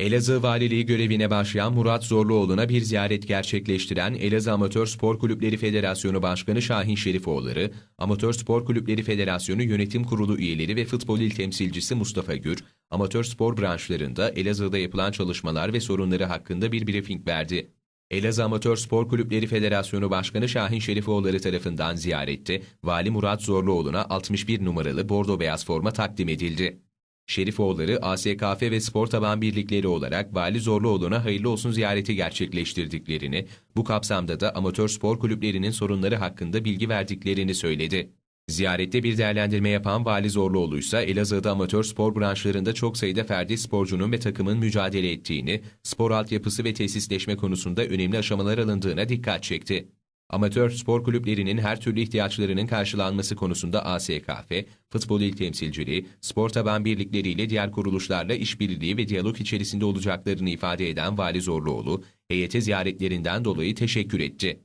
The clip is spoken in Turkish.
Elazığ Valiliği görevine başlayan Murat Zorluoğlu'na bir ziyaret gerçekleştiren Elazığ Amatör Spor Kulüpleri Federasyonu Başkanı Şahin Şerifoğulları, Amatör Spor Kulüpleri Federasyonu Yönetim Kurulu üyeleri ve futbol il temsilcisi Mustafa Gür, amatör spor branşlarında Elazığ'da yapılan çalışmalar ve sorunları hakkında bir briefing verdi. Elazığ Amatör Spor Kulüpleri Federasyonu Başkanı Şahin Şerifoğulları tarafından ziyarette Vali Murat Zorluoğlu'na 61 numaralı bordo beyaz forma takdim edildi. Şerifoğulları, ASKF ve Spor Taban Birlikleri olarak Vali Zorluoğlu'na hayırlı olsun ziyareti gerçekleştirdiklerini, bu kapsamda da amatör spor kulüplerinin sorunları hakkında bilgi verdiklerini söyledi. Ziyarette bir değerlendirme yapan Vali Zorluoğlu ise Elazığ'da amatör spor branşlarında çok sayıda ferdi sporcunun ve takımın mücadele ettiğini, spor altyapısı ve tesisleşme konusunda önemli aşamalar alındığına dikkat çekti. Amatör spor kulüplerinin her türlü ihtiyaçlarının karşılanması konusunda ASKF, Futbol İl Temsilciliği, spor taban birlikleriyle diğer kuruluşlarla işbirliği ve diyalog içerisinde olacaklarını ifade eden Vali Zorluoğlu, heyete ziyaretlerinden dolayı teşekkür etti.